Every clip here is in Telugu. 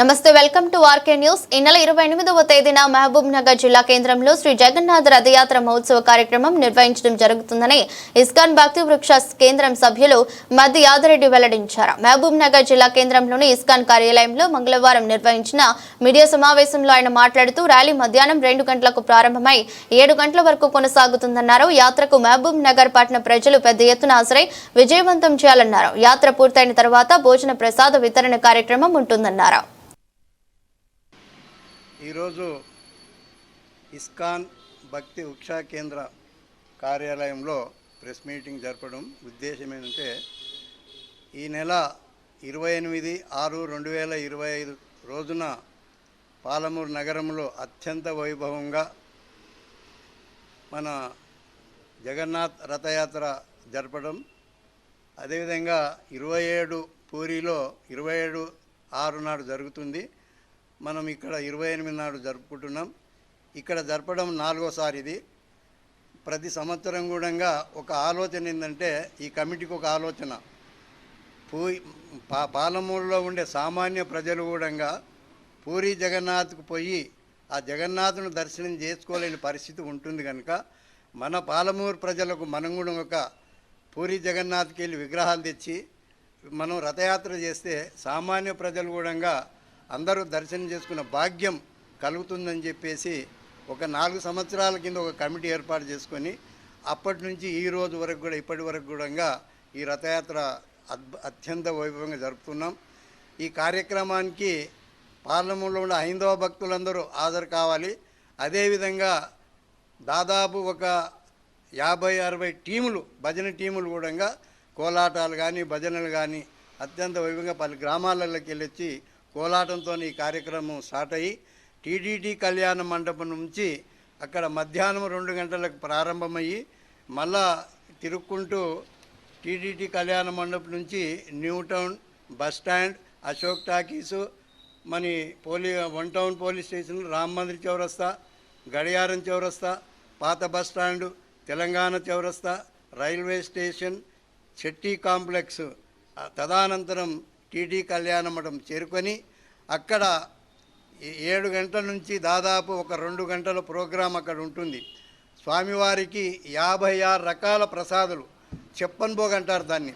నమస్తే వెల్కమ్ టు ఆర్కే న్యూస్. ఈ నెల ఇరవై ఎనిమిదవ తేదీన మహబూబ్ నగర్ జిల్లా కేంద్రంలో శ్రీ జగన్నాథ్ రథయాత్ర మహోత్సవ కార్యక్రమం నిర్వహించడం జరుగుతుందని ఇస్కాన్ భక్తి వృక్ష కేంద్రం సభ్యులు మద్ది యాదరెడ్డి వెల్లడించారు. మహబూబ్ నగర్ జిల్లా కేంద్రంలోని ఇస్కాన్ కార్యాలయంలో మంగళవారం నిర్వహించిన మీడియా సమావేశంలో ఆయన మాట్లాడుతూ ర్యాలీ మధ్యాహ్నం రెండు గంటలకు ప్రారంభమై ఏడు గంటల వరకు కొనసాగుతుందన్నారు. యాత్రకు మహబూబ్ నగర్ పట్టణ ప్రజలు పెద్ద ఎత్తున హాజరై విజయవంతం చేయాలన్నారు. యాత్ర పూర్తయిన తర్వాత భోజన ప్రసాద వితరణ కార్యక్రమం ఉంటుందన్నారు. ఈరోజు ఇస్కాన్ భక్తి ఉక్షా కేంద్ర కార్యాలయంలో ప్రెస్ మీటింగ్ జరపడం ఉద్దేశం ఏంటంటే ఈ నెల ఇరవై ఎనిమిది ఆరు రెండు వేల ఇరవై ఐదు రోజున పాలమూరు నగరంలో అత్యంత వైభవంగా మన జగన్నాథ్ రథయాత్ర జరపడం అదేవిధంగా ఇరవై ఏడు పూరిలో ఇరవై ఏడు ఆరు నాడు జరుగుతుంది. మనం ఇక్కడ ఇరవై ఎనిమిది నాడు జరుపుకుంటున్నాం. ఇక్కడ జరపడం నాలుగోసారి ఇది. ప్రతి సంవత్సరం కూడా ఒక ఆలోచన ఏంటంటే ఈ కమిటీకి ఒక ఆలోచన. పూ పా పాలమూరులో ఉండే సామాన్య ప్రజలు కూడా పూరి జగన్నాథ్కు పోయి ఆ జగన్నాథ్ను దర్శనం చేసుకోలేని పరిస్థితి ఉంటుంది కనుక మన పాలమూరు ప్రజలకు మనం కూడా ఒక పూరి జగన్నాథ్కి వెళ్ళి విగ్రహాలు తెచ్చి మనం రథయాత్ర చేస్తే సామాన్య ప్రజలు కూడా అందరూ దర్శనం చేసుకున్న భాగ్యం కలుగుతుందని చెప్పేసి ఒక నాలుగు సంవత్సరాల కింద ఒక కమిటీ ఏర్పాటు చేసుకొని అప్పటి నుంచి ఈ రోజు వరకు కూడా ఇప్పటి వరకు కూడా ఈ రథయాత్ర అద్భు అత్యంత వైభవంగా జరుపుతున్నాం. ఈ కార్యక్రమానికి పార్లమెంట్లో ఉన్న హైందవ భక్తులందరూ హాజరు కావాలి. అదేవిధంగా దాదాపు ఒక యాభై అరవై టీములు భజన టీములు కూడా కోలాటాలు కానీ భజనలు కానీ అత్యంత వైభవంగా పలు గ్రామాలలోకి వెళ్ళొచ్చి కోలాటంతో ఈ కార్యక్రమం స్టార్ట్ అయ్యి టీడీటీ కళ్యాణ మండపం నుంచి అక్కడ మధ్యాహ్నం రెండు గంటలకు ప్రారంభమయ్యి మళ్ళా తిరుక్కుంటూ టీడీటీ కళ్యాణ మండపం నుంచి new town bus stand Ashok talkies మన పోలీ one town police station Ram Mandir చౌరస్తా గడియారం చౌరస్తా పాత బస్ స్టాండు తెలంగాణ చౌరస్తా రైల్వే స్టేషన్ చెట్టి కాంప్లెక్స్. తదనంతరం టీటీ కళ్యాణ మఠం చేరుకొని అక్కడ ఏడు గంటల నుంచి దాదాపు ఒక రెండు గంటల ప్రోగ్రాం అక్కడ ఉంటుంది. స్వామివారికి యాభై ఆరు రకాల ప్రసాదాలు చెప్పన్ భోగ్ అంటారు దాన్ని.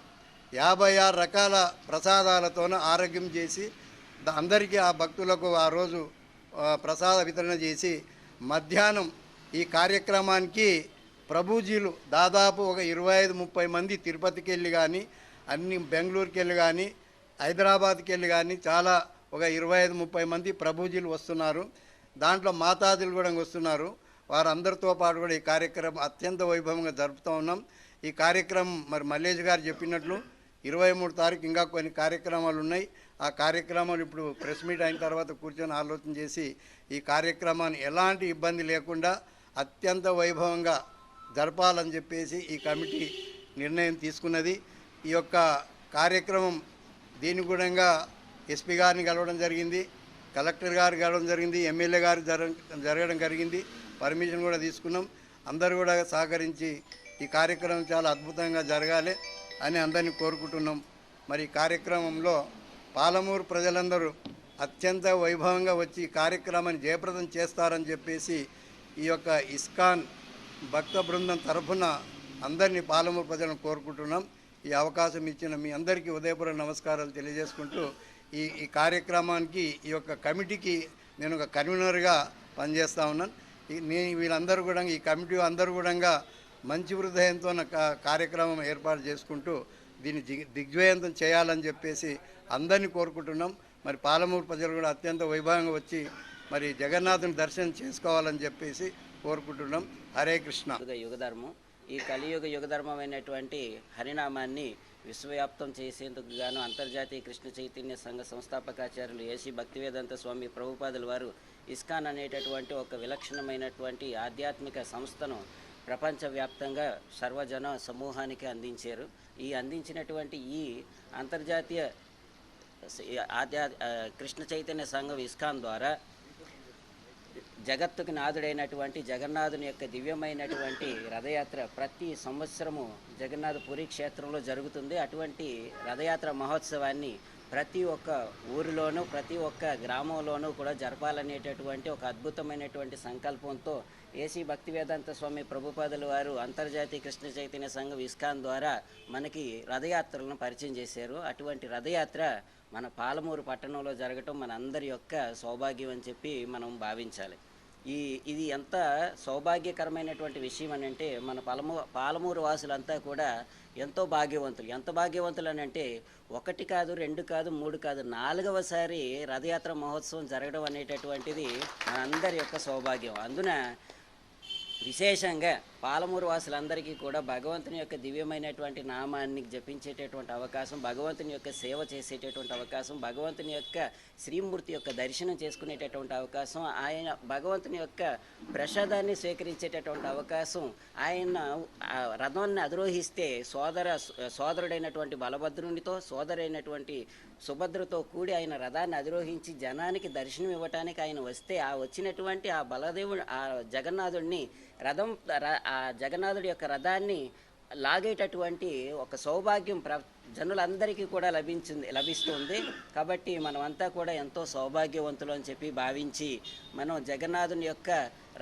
యాభై ఆరు రకాల ప్రసాదాలతోన ఆరోగ్యం చేసి అందరికీ ఆ భక్తులకు ఆ రోజు ప్రసాద వితరణ చేసి మధ్యాహ్నం ఈ కార్యక్రమానికి ప్రభుజీలు దాదాపు ఒక ఇరవై ఐదు ముప్పై మంది తిరుపతికి వెళ్ళి కానీ అన్ని బెంగళూరుకి వెళ్ళి కానీ హైదరాబాద్కి వెళ్ళి కానీ చాలా ఒక ఇరవై ఐదు ముప్పై మంది ప్రభుజీలు వస్తున్నారు. దాంట్లో మాతాజీలు కూడా వస్తున్నారు. వారందరితో పాటు కూడా ఈ కార్యక్రమం అత్యంత వైభవంగా జరుపుతూ ఉన్నాం. ఈ కార్యక్రమం మరి మల్లేష్ గారు చెప్పినట్లు ఇరవై మూడు తారీఖు ఇంకా కొన్ని కార్యక్రమాలు ఉన్నాయి. ఆ కార్యక్రమాలు ఇప్పుడు ప్రెస్ మీట్ అయిన తర్వాత కూర్చొని ఆలోచన చేసి ఈ కార్యక్రమాన్ని ఎలాంటి ఇబ్బంది లేకుండా అత్యంత వైభవంగా జరపాలని చెప్పేసి ఈ కమిటీ నిర్ణయం తీసుకున్నది. ఈ యొక్క కార్యక్రమం దీని గుణంగా ఎస్పీ గారిని కలవడం జరిగింది కలెక్టర్ గారు కలవడం జరిగింది ఎమ్మెల్యే గారు జరగడం జరిగింది పర్మిషన్ కూడా తీసుకున్నాం. అందరూ కూడా సహకరించి ఈ కార్యక్రమం చాలా అద్భుతంగా జరగాలి అని అందరినీ కోరుకుంటున్నాం. మరి కార్యక్రమంలో పాలమూరు ప్రజలందరూ అత్యంత వైభవంగా వచ్చి కార్యక్రమాన్ని జయప్రదం చేస్తారని చెప్పేసి ఈ యొక్క ఇస్కాన్ భక్త బృందం తరఫున అందరినీ పాలమూరు ప్రజలను కోరుకుంటున్నాం. ఈ అవకాశం ఇచ్చిన మీ అందరికీ ఉదయపూర్వ నమస్కారాలు తెలియజేసుకుంటూ ఈ ఈ కార్యక్రమానికి ఈ యొక్క కమిటీకి నేను ఒక కన్వీనర్గా పనిచేస్తూ ఉన్నాను. నేను వీళ్ళందరూ కూడా ఈ కమిటీ అందరూ కూడా మంచి హృదయంతో కార్యక్రమం ఏర్పాటు చేసుకుంటూ దీన్ని దిగ్ దిగ్విజయంతం చేయాలని చెప్పేసి అందరినీ కోరుకుంటున్నాం. మరి పాలమూరు ప్రజలు కూడా అత్యంత వైభవంగా వచ్చి మరి జగన్నాథుని దర్శనం చేసుకోవాలని చెప్పేసి కోరుకుంటున్నాం. హరే కృష్ణ. యుగ యుగధర్మం ఈ కలియుగ యుగధర్మమైనటువంటి హరినామాన్ని విశ్వవ్యాప్తం చేసేందుకు గాను అంతర్జాతీయ కృష్ణ చైతన్య సంఘ సంస్థాపకాచార్యులు ఏసీ భక్తివేదంత స్వామి ప్రభుపాదుల వారు ఇస్కాన్ అనేటటువంటి ఒక విలక్షణమైనటువంటి ఆధ్యాత్మిక సంస్థను ప్రపంచవ్యాప్తంగా సర్వజన సమూహానికి అందించారు. ఈ అందించినటువంటి ఈ అంతర్జాతీయ ఆధ్యా కృష్ణ చైతన్య సంఘం ఇస్కాన్ ద్వారా జగత్తుకు నాథుడైనటువంటి జగన్నాథుని యొక్క దివ్యమైనటువంటి రథయాత్ర ప్రతి సంవత్సరము జగన్నాథ పురి క్షేత్రంలో జరుగుతుంది. అటువంటి రథయాత్ర మహోత్సవాన్ని ప్రతి ఒక్క ఊరిలోనూ ప్రతి ఒక్క గ్రామంలోనూ కూడా జరపాలనేటటువంటి ఒక అద్భుతమైనటువంటి సంకల్పంతో ఏసీ భక్తి వేదాంత స్వామి ప్రభుపాదుల వారు అంతర్జాతీయ కృష్ణ చైతన్య సంఘం ఇస్కాన్ ద్వారా మనకి రథయాత్రలను పరిచయం చేశారు. అటువంటి రథయాత్ర మన పాలమూరు పట్టణంలో జరగటం మన అందరి యొక్క సౌభాగ్యం అని చెప్పి మనం భావించాలి. ఈ ఇది ఎంత సౌభాగ్యకరమైనటువంటి విషయం అని అంటే మన పాలమూ పాలమూరు వాసులంతా కూడా ఎంతో భాగ్యవంతులు. ఎంత భాగ్యవంతులు అని అంటే ఒకటి కాదు రెండు కాదు మూడు కాదు నాలుగవసారి రథయాత్ర మహోత్సవం జరగడం అనేటటువంటిది మనందరి యొక్క సౌభాగ్యం. అందున విశేషంగా పాలమూరు వాసులందరికీ కూడా భగవంతుని యొక్క దివ్యమైనటువంటి నామాన్ని జపించేటటువంటి అవకాశం భగవంతుని యొక్క సేవ చేసేటటువంటి అవకాశం భగవంతుని యొక్క శ్రీమూర్తి యొక్క దర్శనం చేసుకునేటటువంటి అవకాశం ఆయన భగవంతుని యొక్క ప్రసాదాన్ని స్వీకరించేటటువంటి అవకాశం ఆయన రథాన్ని అధిరోహిస్తే సోదర సోదరుడైనటువంటి బలభద్రునితో సోదరైనటువంటి సుభద్రతో కూడి ఆయన రథాన్ని అధిరోహించి జనానికి దర్శనం ఇవ్వటానికి ఆయన వస్తే ఆ వచ్చినటువంటి ఆ బలదేవుడు ఆ జగన్నాథుడిని రథం ర- ఆ జగన్నాథుడి యొక్క రథాన్ని లాగేటటువంటి ఒక సౌభాగ్యం ప్ర జనులందరికీ కూడా లభించింది లభిస్తుంది. కాబట్టి మనమంతా కూడా ఎంతో సౌభాగ్యవంతులు అని చెప్పి భావించి మనం జగన్నాథుని యొక్క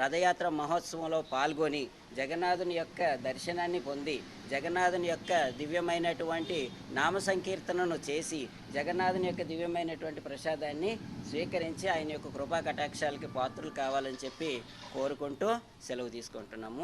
రథయాత్ర మహోత్సవంలో పాల్గొని జగన్నాథుని యొక్క దర్శనాన్ని పొంది జగన్నాథుని యొక్క దివ్యమైనటువంటి నామ సంకీర్తనను చేసి జగన్నాథుని యొక్క దివ్యమైనటువంటి ప్రసాదాన్ని స్వీకరించి ఆయన యొక్క కృపా కటాక్షాలకి పాత్రలు కావాలని చెప్పి కోరుకుంటూ సెలవు తీసుకుంటున్నాము.